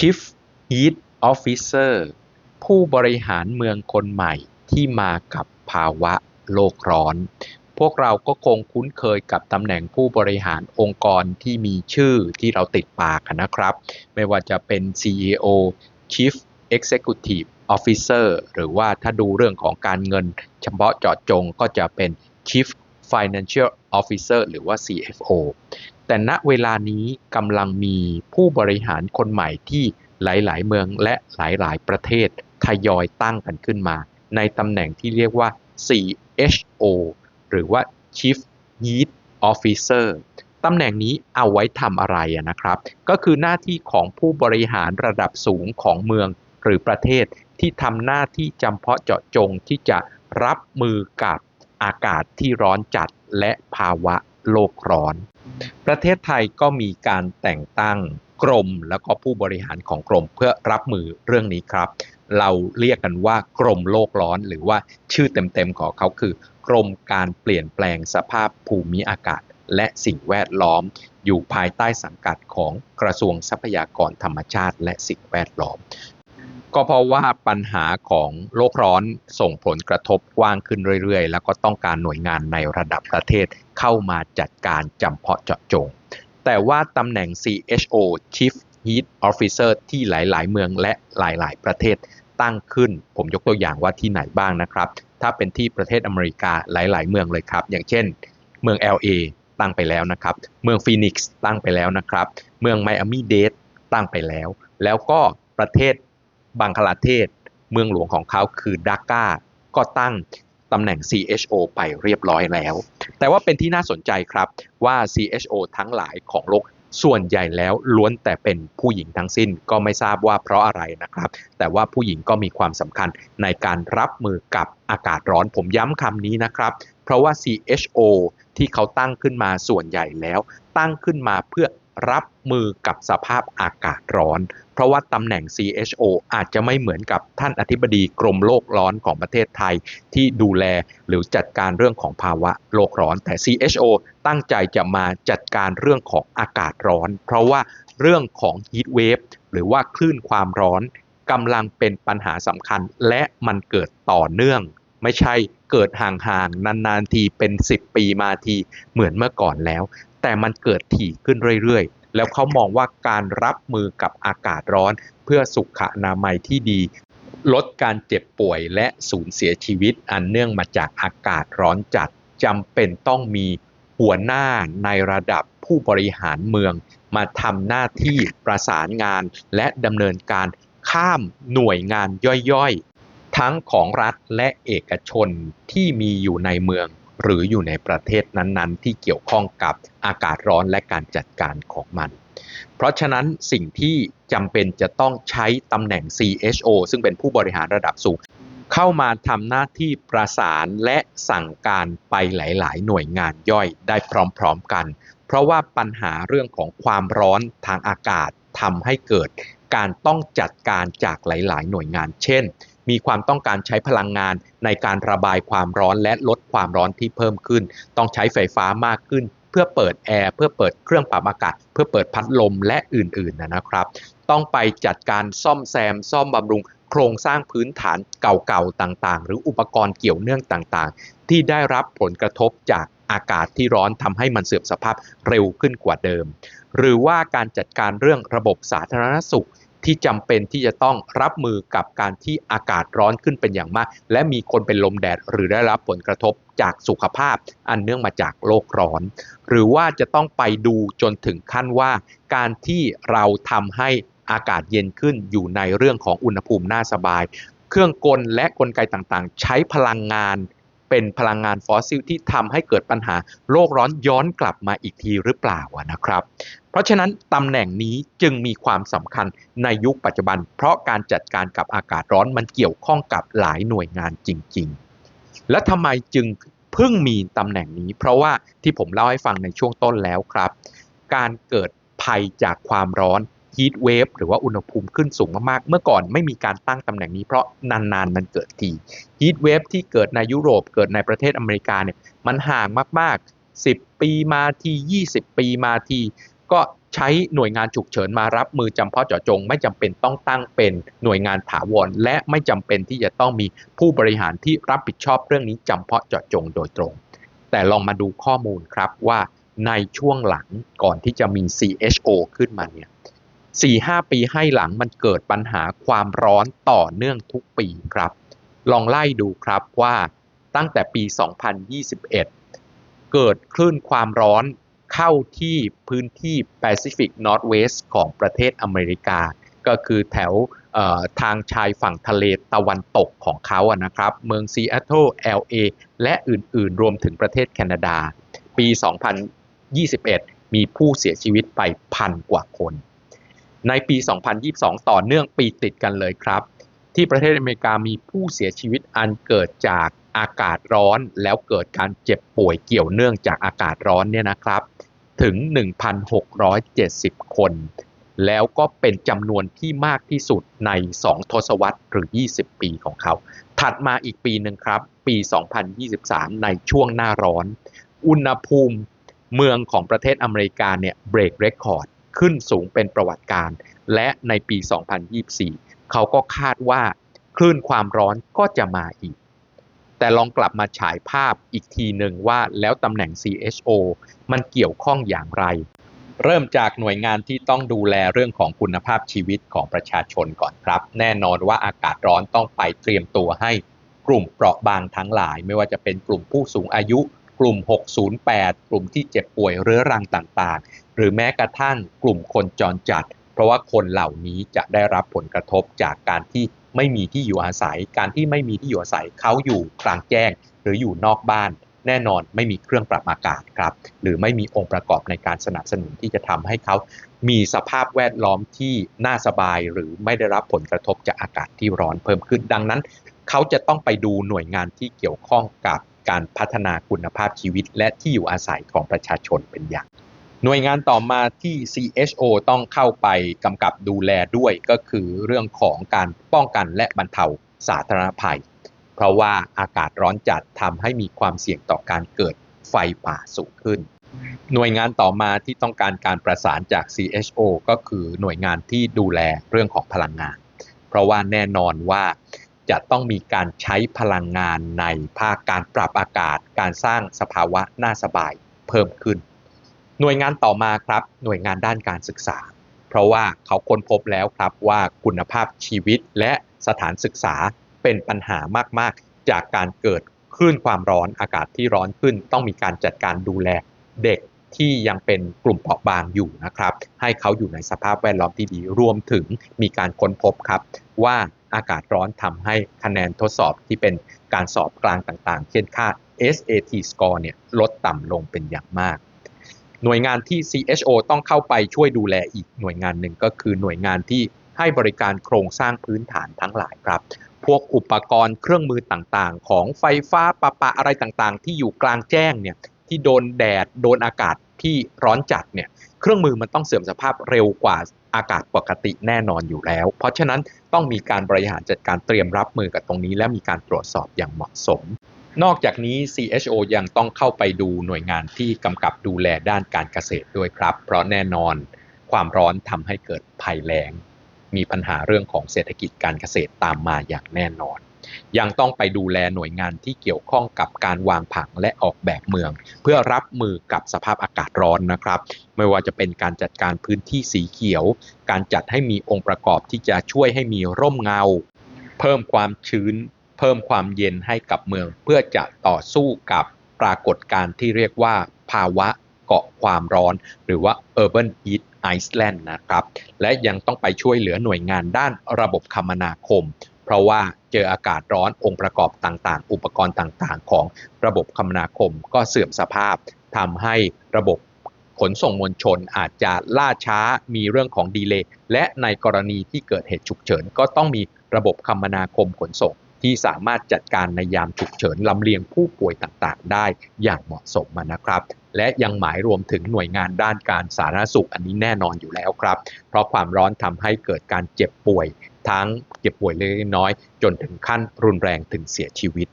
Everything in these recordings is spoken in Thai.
Chief Heat Officer ผู้บริหารเมืองคนใหม่ที่มากับภาวะโลกร้อน พวกเราก็คงคุ้นเคยกับตำแหน่งผู้บริหารองค์กรที่มีชื่อที่เราติดปากกันนะครับ ไม่ว่าจะเป็น CEO Chief Executive Officer หรือว่าถ้าดูเรื่องของการเงินเฉพาะเจาะจงก็จะเป็น Chief Financial Officer หรือว่า CFO แต่ณเวลานี้กำลังมีผู้บริหารคนใหม่ที่หลาย ๆ เมืองและหลาย ๆ ประเทศทยอยตั้งกันขึ้นมา ในตำแหน่งที่เรียกว่า CHO หรือว่า Chief Heat Officer ตำแหน่งนี้เอาไว้ทำอะไรนะครับ ก็คือหน้าที่ของผู้บริหารระดับสูงของเมืองหรือประเทศที่ทำหน้าที่จำเพาะเจาะจงที่จะรับมือกับอากาศที่ร้อนจัดและภาวะโลกร้อน ประเทศไทยก็มีการแต่งตั้งกรมแล้วก็ผู้บริหารของกรมเพื่อรับมือเรื่องนี้ครับ เราเรียกกันว่ากรมโลกร้อน หรือว่าชื่อเต็มๆของเขาคือกรมการเปลี่ยนแปลงสภาพภูมิอากาศ และสิ่งแวดล้อม อยู่ภายใต้สังกัดของกระทรวงทรัพยากรธรรมชาติ และสิ่งแวดล้อม ก็เพราะว่าปัญหาของโลกร้อนส่งผลกระทบกว้างขึ้นเรื่อยๆ แล้วก็ต้องการหน่วยงานในระดับประเทศเข้ามาจัดการจำเพาะเจาะจง แต่ว่าตำแหน่ง CHO Chief Heat Officer ที่หลายๆ เมืองและหลายๆ ประเทศตั้งขึ้น ผมยกตัวอย่างว่าที่ไหนบ้างนะครับ ถ้าเป็นที่ประเทศอเมริกาหลาย ๆ เมืองเลยครับ อย่างเช่น เมือง LA ตั้งไปแล้วนะครับ เมืองฟีนิกซ์ตั้งไปแล้วนะครับ เมืองไมอามีเดดตั้งไปแล้ว แล้วก็ประเทศ บังคลาเทศ เมืองหลวงของเขาคือดากาก็ตั้งตำแหน่ง CHO ไปเรียบร้อยแล้ว แต่ว่าเป็นที่น่าสนใจครับว่า CHO ทั้งหลายของโลกส่วนใหญ่แล้วล้วนแต่เป็นผู้หญิงทั้งสิ้นก็ไม่ทราบว่าเพราะอะไรนะครับ แต่ว่าผู้หญิงก็มีความสำคัญในการรับมือกับอากาศร้อนผมย้ำคำนี้นะครับ เพราะว่า CHO ที่เขาตั้งขึ้นมาส่วนใหญ่แล้ว ตั้งขึ้นมาเพื่อรับมือกับสภาพอากาศร้อน เพราะว่าตำแหน่ง CHO อาจจะไม่เหมือนกับท่านอธิบดีกรมโลกร้อนของประเทศไทย ที่ดูแลหรือจัดการเรื่องของภาวะโลกร้อน แต่ CHO ตั้งใจจะมาจัดการเรื่องของอากาศร้อน เพราะว่าเรื่องของ heat wave หรือว่าคลื่นความร้อนกำลังเป็นปัญหาสำคัญและมันเกิดต่อเนื่อง ไม่ใช่เกิดห่างๆนานๆทีเป็น 10 ปีมาทีเหมือนเมื่อก่อนแล้ว แต่มันเกิดถี่ขึ้นเรื่อยๆ แล้วเขามองว่าการรับมือกับอากาศร้อน เพื่อสุขอนามัยที่ดี ลดการเจ็บป่วยและสูญเสียชีวิตอันเนื่องมาจากอากาศร้อนจัดจำเป็นต้องมีหัวหน้าในระดับผู้บริหารเมือง มาทำหน้าที่ประสานงานและดำเนินการข้ามหน่วยงานย่อยๆ ทั้งของรัฐและเอกชนที่มีอยู่ในเมือง หรืออยู่ในประเทศนั้นๆ ที่เกี่ยวข้องกับอากาศร้อนและการจัดการของมัน เพราะฉะนั้นสิ่งที่จำเป็นจะต้องใช้ตำแหน่ง CHO ซึ่งเป็นผู้บริหารระดับสูง เข้ามาทำหน้าที่ประสานและสั่งการไปหลาย ๆ หน่วยงานย่อยได้พร้อม ๆ กัน เพราะว่าปัญหาเรื่องของความร้อนทางอากาศทำให้เกิดการต้องจัดการจากหลาย ๆ หน่วยงาน เช่น มีความต้องการใช้พลังงานในการระบายความร้อนและลดความร้อนที่เพิ่มขึ้น ต้องใช้ไฟฟ้ามากขึ้น เพื่อเปิดแอร์เพื่อเปิดเครื่องปรับอากาศ เพื่อเปิดพัดลมและอื่นๆนะครับ ต้องไปจัดการซ่อมแซม ซ่อมบำรุงโครงสร้างพื้นฐานเก่าๆต่างๆ หรืออุปกรณ์เกี่ยวเนื่องต่างๆ ที่ได้รับผลกระทบจากอากาศที่ร้อนทำให้มันเสื่อมสภาพเร็วขึ้นกว่าเดิม หรือว่าการจัดการเรื่องระบบสาธารณสุข ที่จำเป็นที่จะต้องรับมือกับการที่อากาศร้อนขึ้นเป็นอย่างมาก และมีคนเป็นลมแดดหรือได้รับผลกระทบจากสุขภาพ อันเนื่องมาจากโลกร้อน หรือว่าจะต้องไปดูจนถึงขั้นว่า การที่เราทำให้อากาศเย็นขึ้นอยู่ในเรื่องของอุณหภูมิน่าสบาย เครื่องกลและกลไกต่างๆ ใช้พลังงานเป็นพลังงานฟอสซิลที่ทำให้เกิดปัญหาโลกร้อนย้อนกลับมาอีกทีหรือเปล่านะครับ ราะฉะนั้นตำแหน่งนี้จึงมีความสำคัญในยุคปัจจุบัน เพราะการจัดการกับอากาศร้อนมันเกี่ยวข้องกับหลายหน่วยงานจริง ๆ และทำไมจึงเพิ่งมีตำแหน่งนี้ เพราะว่าที่ผมเล่าให้ฟังในช่วงต้นแล้วครับ การเกิดภัยจากความร้อน heat wave หรือว่าอุณหภูมิขึ้นสูงมากๆ เมื่อก่อนไม่มีการตั้งตำแหน่งนี้เพราะนานๆ มันเกิดที heat wave ที่เกิดในยุโรปเกิดในประเทศอเมริกาเนี่ยมันห่างมากๆ 10 ปีมาที 20 ปีมาที ก็ใช้หน่วยงานฉุกเฉินมารับมือจำเพาะเจาะจง ไม่จำเป็นต้องตั้งเป็นหน่วยงานถาวรและไม่จำเป็นที่จะต้องมีผู้บริหารที่รับผิดชอบเรื่องนี้จำเพาะเจาะจงโดยตรง แต่ลองมาดูข้อมูลครับว่าในช่วงหลังก่อนที่จะมี CHO ขึ้นมาเนี่ย4-5ปีให้หลังมันเกิดปัญหาความร้อนต่อเนื่องทุกปีครับ ลองไล่ดูครับว่าตั้งแต่ปี 2021 เกิดคลื่นความร้อน เข้าที่พื้นที่ Pacific Northwest ของประเทศอเมริกา ก็คือแถวทางชายฝั่งทะเลตะวันตกของเขาอะนะครับ เมืองซีแอตเทิล LA และอื่นๆ รวมถึงประเทศแคนาดา ปี 2021 มีผู้เสียชีวิตไปพันกว่าคน ในปี 2022 ต่อเนื่องปีติดกันเลยครับ ที่ประเทศอเมริกามีผู้เสียชีวิตอันเกิดจากอากาศร้อนแล้วเกิดการเจ็บป่วยเกี่ยวเนื่องจากอากาศร้อนเนี่ยนะครับ ถึง 1,670 คน แล้วก็เป็นจำนวนที่มากที่สุดใน 2 ทศวรรษหรือ 20 ปีของเขา ถัดมาอีกปีหนึ่งครับ ปี 2023 ในช่วงหน้าร้อน อุณหภูมิเมืองของประเทศอเมริกาเนี่ยเบรกเรคคอร์ดขึ้นสูงเป็นประวัติการ และในปี 2024 เขาก็คาดว่าคลื่นความร้อนก็จะมาอีก แต่ลองกลับมาฉายภาพอีกทีหนึ่งว่าแล้วตำแหน่ง CHO มันเกี่ยวข้องอย่างไร เริ่มจากหน่วยงานที่ต้องดูแลเรื่องของคุณภาพชีวิตของประชาชนก่อนครับ แน่นอนว่าอากาศร้อนต้องไปเตรียมตัวให้กลุ่มเปราะบางทั้งหลาย ไม่ว่าจะเป็นกลุ่มผู้สูงอายุ กลุ่ม 608 กลุ่มที่เจ็บป่วยเรื้อรังต่างๆ หรือแม้กระทั่งกลุ่มคนจรจัด เพราะว่าคนเหล่านี้จะได้รับผลกระทบจากการที่ ไม่มีที่อยู่อาศัย การที่ไม่มีที่อยู่อาศัยเขาอยู่กลางแจ้ง หรืออยู่นอกบ้าน แน่นอนไม่มีเครื่องปรับอากาศครับ หรือไม่มีองค์ประกอบในการสนับสนุนที่จะทำให้เขา มีสภาพแวดล้อมที่น่าสบาย หรือไม่ได้รับผลกระทบจากอากาศที่ร้อนเพิ่มขึ้น ดังนั้น เขาจะต้องไปดูหน่วยงานที่เกี่ยวข้องกับการพัฒนาคุณภาพชีวิต และที่อยู่อาศัยของประชาชนเป็นอย่าง หน่วยงานต่อมาที่ CHO ต้องเข้าไปกำกับดูแลด้วยก็คือเรื่องของการป้องกันและบรรเทาสาธารณภัย เพราะว่าอากาศร้อนจัดทำให้มีความเสี่ยงต่อการเกิดไฟป่าสูงขึ้น หน่วยงานต่อมาที่ต้องการการประสานจาก CHO ก็คือหน่วยงานที่ดูแลเรื่องของพลังงาน เพราะว่าแน่นอนว่าจะต้องมีการใช้พลังงานในภาคการปรับอากาศ การสร้างสภาวะน่าสบายเพิ่มขึ้น หน่วยงานต่อมาครับ หน่วยงานด้านการศึกษา เพราะว่าเขาค้นพบแล้วครับว่าคุณภาพชีวิตและสถานศึกษาเป็นปัญหามากๆ จากการเกิดคลื่นความร้อนอากาศที่ร้อนขึ้น ต้องมีการจัดการดูแลเด็กที่ยังเป็นกลุ่มเปราะบางอยู่นะครับ ให้เขาอยู่ในสภาพแวดล้อมที่ดีรวมถึงมีการค้นพบครับ ว่าอากาศร้อนทำให้คะแนนทดสอบที่เป็นการสอบกลางต่างๆ เช่นค่า SAT score เนี่ยลดต่ำลงเป็นอย่างมาก หน่วยงานที่ CHO ต้องเข้าไปช่วยดูแลอีกหน่วยงานหนึ่งก็คือหน่วยงานที่ให้บริการโครงสร้างพื้นฐานทั้งหลายครับ พวกอุปกรณ์เครื่องมือต่างๆ ของไฟฟ้าประปาอะไรต่างๆ ที่อยู่กลางแจ้งเนี่ยที่โดนแดดโดนอากาศที่ร้อนจัดเนี่ยเครื่องมือมันต้องเสื่อมสภาพเร็วกว่าอากาศปกติแน่นอนอยู่แล้ว เพราะฉะนั้นต้องมีการบริหารจัดการเตรียมรับมือกับตรงนี้ และมีการตรวจสอบอย่างเหมาะสม นอกจากนี้ CHO ยังต้องเข้าไปดูหน่วยงานที่กำกับดูแลด้านการเกษตรด้วยครับ เพราะแน่นอนความร้อนทำให้เกิดภัยแล้ง มีปัญหาเรื่องของเศรษฐกิจการเกษตรตามมาอย่างแน่นอน ยังต้องไปดูแลหน่วยงานที่เกี่ยวข้องกับการวางผังและออกแบบเมือง เพื่อรับมือกับสภาพอากาศร้อนนะครับ ไม่ว่าจะเป็นการจัดการพื้นที่สีเขียว การจัดให้มีองค์ประกอบที่จะช่วยให้มีร่มเงา เพิ่มความชื้น เพิ่มความเย็นให้กับเมือง เพื่อจะต่อสู้กับปรากฏการณ์ที่เรียกว่าภาวะเกาะความร้อน หรือว่า urban heat Iceland นะครับ และยังต้องไปช่วยเหลือหน่วยงานด้านระบบคมนาคม เพราะว่าเจออากาศร้อนองค์ประกอบต่างๆ อุปกรณ์ต่างๆ ของระบบคมนาคมก็เสื่อมสภาพทำให้ระบบขนส่งมวลชนอาจจะล่าช้ามีเรื่องของดีเลย์และในกรณีที่เกิดเหตุฉุกเฉิน ก็ต้องมีระบบคมนาคมขนส่ง ที่สามารถจัดการในยามฉุกเฉินลำเลียงผู้ป่วยต่างๆ ได้อย่างเหมาะสมนะครับ และยังหมายรวมถึงหน่วยงานด้านการสาธารณสุขอันนี้แน่นอนอยู่แล้วครับ เพราะความร้อนทำให้เกิดการเจ็บป่วย ทั้งเจ็บป่วยเล็กน้อย จนถึงขั้นรุนแรงถึงเสียชีวิต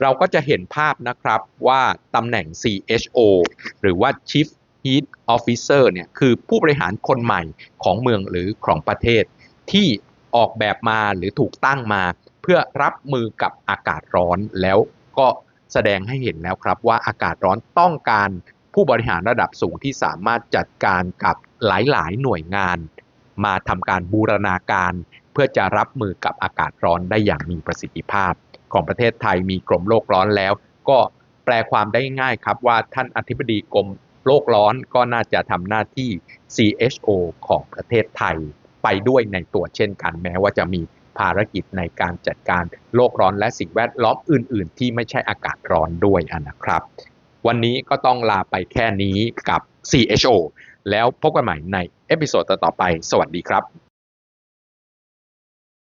เราก็จะเห็นภาพนะครับว่าตำแหน่ง CHO หรือว่า Chief Heat Officer เนี่ยคือผู้บริหารคนใหม่ของเมืองหรือของประเทศ ที่ออกแบบมาหรือถูกตั้งมา พื่อรับมือกับอากาศร้อนแล้วก็แสดงให้เห็นแล้วครับว่าอากาศร้อนต้องการผู้บริหารระดับสูงที่สามารถจัดการกับหลายๆ หน่วยงาน มาทำการบูรณาการ เพื่อจะรับมือกับอากาศร้อนได้อย่างมีประสิทธิภาพ ของประเทศไทยมีกรมโลกร้อนแล้ว ก็แปลความได้ง่ายครับว่าท่านอธิบดีกรมโลกร้อนก็น่าจะทำหน้าที่ CHO ของประเทศไทย ไปด้วยในตัวเช่นกันแม้ว่าจะมี ภารกิจในการจัดการโลกร้อนและสิ่งแวดล้อมอื่น ๆ ที่ไม่ใช่อากาศร้อนด้วยะนะครับ วันนี้ก็ต้องลาไปแค่นี้กับ CHO แล้วพบกันใหม่ในเอพิโซดต่อไป สวัสดีครับ